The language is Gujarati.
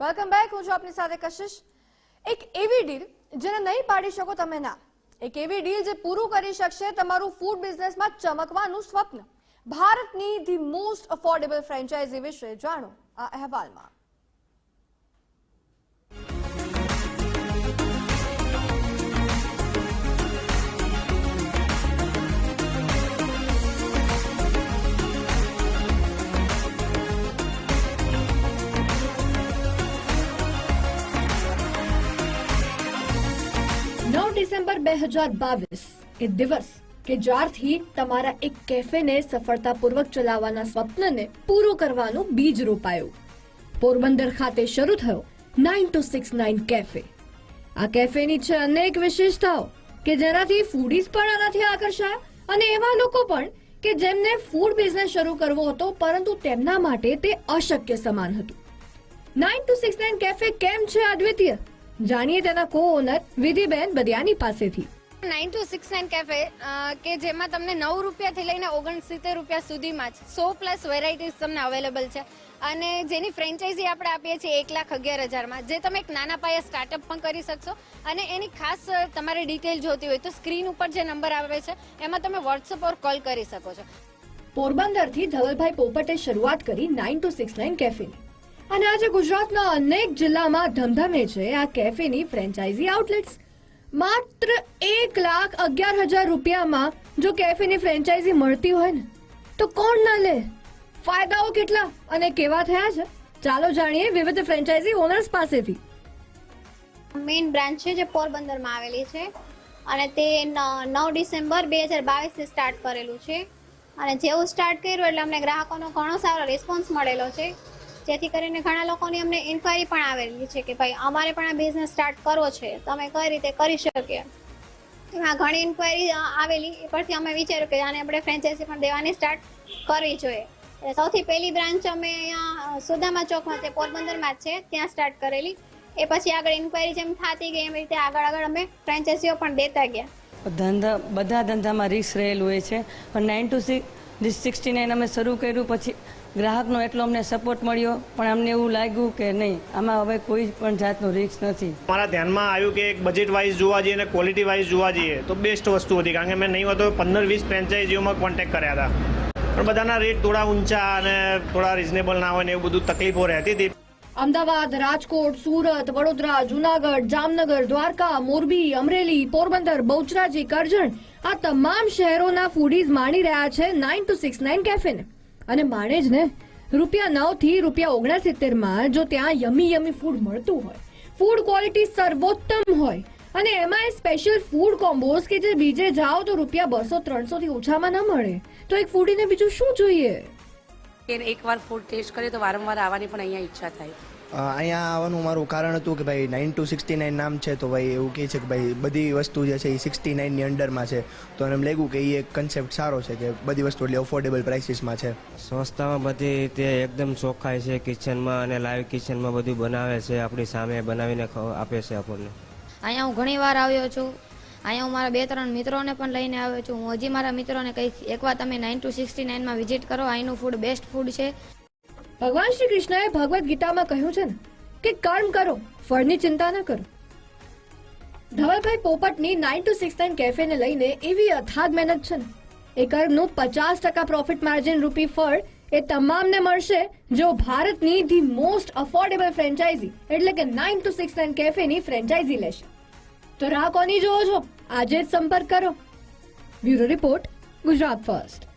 વેલકમ બેક હું છું આપની સાથે કશિશ. એક એવી ડીલ જેને નહીં પાડી શકો તમે ના. એક એવી ડીલ જે પૂરું કરી શકશે તમારું ફૂડ બિઝનેસમાં ચમકવાનું સ્વપ્ન. ભારતની ધી મોસ્ટ અફોર્ડેબલ ફ્રેન્ચાઇઝી વિશે જાણો આ અહેવાલમાં. ડિસેમ્બર બે હજાર બાવીસ એ દિવસ કે જ્યારથી તમારા એક કેફેને સફળતાપૂર્વક ચલાવવાના સ્વપ્નને પૂરું કરવાનું બીજ રોપાયું. પોરબંદર ખાતે શરૂ થયો nine two six nine cafe. આ કેફેની છે અનેક વિશેષતાઓ કે જેનાથી ફૂડીઝ પણ આનાથી આકર્ષાયા અને એવા લોકો પણ કે જેમને ફૂડ બિઝનેસ શરૂ કરવો હતો પરંતુ તેમના માટે તે અશક્ય સમાન હતું. Nine two six nine cafe કેમ છે અદ્વિતીય જાણીએ તેના કો ઓનર વિધિબેન બદિયાની પાસેથી. Nine two six nine cafe કે જેમાં તમને નવ રૂપિયાથી લઈને ઓગણસિત્તેર રૂપિયા સુધીમાં જ સો પ્લસ વેરાયટીઝ તમને અવેલેબલ છે. અને જેની ફ્રેન્ચાઇઝી આપણે આપીએ છીએ એક લાખ અગિયાર હજારમાં જે તમે એક નાના પાયે સ્ટાર્ટઅપ પણ કરી શકશો. અને એની ખાસ તમારે ડિટેલ જોતી હોય તો સ્ક્રીન ઉપર જે નંબર આવે છે એમાં તમે વોટ્સઅપ ઓર કોલ કરી શકો છો. પોરબંદરથી ધવલભાઈ પોપટે શરૂઆત કરી નાઇન ટુ સિક્સ નાઇન કેફેની અને આજે ગુજરાતના અનેક જિલ્લામાં ધમધમે છે આ કેફેની ફ્રેન્ચાઇઝી આઉટલેટ્સ. માત્ર એક લાખ અગિયાર હજાર રૂપિયામાં જો કેફેની ફ્રેન્ચાઇઝી મળતી હોય ને, તો કોણ ના લે? ફાયદાઓ કેટલા અને કેવા થયા છે? ચાલો જાણીએ વિવિધ ફ્રેન્ચાઇઝી ઓનર્સ પાસેથી. મેઇન બ્રાન્ચ છે જે પોરબંદરમાં આવેલી છે અને તે નવ ડિસેમ્બર બે હજાર બાવીસથી સ્ટાર્ટ કરેલું છે. અને જેવું સ્ટાર્ટ કર્યું એટલે અમને ગ્રાહકોનો ઘણો સારો રિસ્પોન્સ મળેલો છે. જેથી કરીને ઘણા લોકોની અમને ઇન્ક્વાયરી પણ આવેલી છે કે ભાઈ, અમારે પણ આ બિઝનેસ સ્ટાર્ટ કરવો છે, તમે કઈ રીતે કરી શકીએ? એમાં ઘણી ઇન્ક્વાયરી આવેલી. એ પરથી અમે વિચાર્યું કે આને આપણે ફ્રેન્ચાઇઝી પણ દેવાની સ્ટાર્ટ કરવી જોઈએ. એટલે સૌથી પહેલી બ્રાન્ચ અમે અહીંયા સુદામા ચોકમાં તે પોરબંદરમાં જ છે, ત્યાં સ્ટાર્ટ કરેલી. એ પછી આગળ ઇન્ક્વાયરી જેમ થતી ગઈ, એમ રીતે આગળ આગળ અમે ફ્રેન્ચાઇઝીઓ પણ દેતા ગયા. ધંધા, બધા ધંધામાં રિસ્ક રહેલું હોય છે. પણ nine two six sixty nine અમે શરૂ કર્યું, પછી ગ્રાહકનો એટલો અમને સપોર્ટ મળ્યો પણ અમને એવું લાગ્યું કે નહીં આમાં હવે કોઈ પણ જાતનું રિસ્ક નથી. મારા ધ્યાનમાં આવ્યું કે એક બજેટ વાઇઝ જોવા જઈએ અને ક્વોલિટી વાઇઝ જોવા જઈએ તો બેસ્ટ વસ્તુ હતી કારણ કે મેં નહીં હોતો પંદર વીસ ફ્રેન્ચાઇઝીઓમાં કોન્ટેક્ટ કર્યા હતા. પણ બધાના રેટ થોડા ઊંચા અને થોડા રિઝનેબલ ના હોય ને એવું બધું તકલીફો રહેતી હતી. અમદાવાદ રાજકોટ સુરત વડોદરા જુનાગઢ જામનગર દ્વારકા મોરબી અમરેલી પોરબંદર બહુચરાજી કરજણ આ તમામ શહેરોના ફૂડીઝ માણી રહ્યા છે નાઇન ટુ સિક્સ નાઇન કેફેને અને માણે જ ને, રૂપિયા નવથી રૂપિયા ઓગણસિત્તેરમાં જો ત્યાં યમી યમી ફૂડ મળતું હોય ફૂડ ક્વોલિટી સર્વોત્તમ હોય, અને એમાં સ્પેશિયલ ફૂડ કોમ્બોઝ કે જે બીજે જાઓ તો રૂપિયા બસો ત્રણસો થી ઓછામાં ન મળે, તો એક ફૂડીને બીજું શું જોઈએ? એક એકવાર ફૂડ ટેસ્ટ કરીએ તો વારંવાર આવવાની પણ અહીંયા ઈચ્છા થાય. અહીંયા આવવાનું મારું કારણ હતું કે ભાઈ નાઇન ટુ સિક્સટી નાઇન નામ છે તો ભાઈ એવું કહે છે કે ભાઈ બધી વસ્તુ જે છે એ સિક્સટી નાઇનની અંડરમાં છે. તો એમ લાગ્યું કે એ એક કન્સેપ્ટ સારો છે કે બધી વસ્તુ એટલે અફોર્ડેબલ પ્રાઇસીસમાં છે. સંસ્થામાં બધી રીતે એકદમ ચોખ્ખાઈ છે કિચનમાં અને લાઈવ કિચનમાં બધું બનાવે છે આપણી સામે બનાવીને ખ- આપે છે આપણને. અહીંયા હું ઘણી વાર આવ્યો છું. અહીંયા હું મારા બે ત્રણ મિત્રોને પણ લઈને આવ્યો છું. હું હજી મારા મિત્રોને કહીશ એકવાર તમે નાઇન ટુ સિક્સટી નાઇનમાં વિઝિટ કરો. અહીંનું ફૂડ બેસ્ટ ફૂડ છે. ભગવાન શ્રી કૃષ્ણએ ભગવદ્ ગીતામાં કહ્યું છે ને કે કર્મ કરો, ફળની ચિંતા ન કરો. ધવલભાઈ પોપટની નાઇન ટુ સિક્સ નાઇન કેફેને લઈને એવી અથાગ મહેનત છે ને. એ કર્મનું પચાસ ટકા પ્રોફિટ માર્જિન રૂપી ફળ એ તમામને મળશે જો ભારતની ધી મોસ્ટ અફોર્ડેબલ ફ્રેન્ચાઇઝી એટલે કે નાઇન ટુ સિક્સ નાઇન કેફેની ફ્રેન્ચાઇઝી લેશે. તો રાહ કોની જોવો છો? આજે જ સંપર્ક કરો. Bureau report Gujarat first.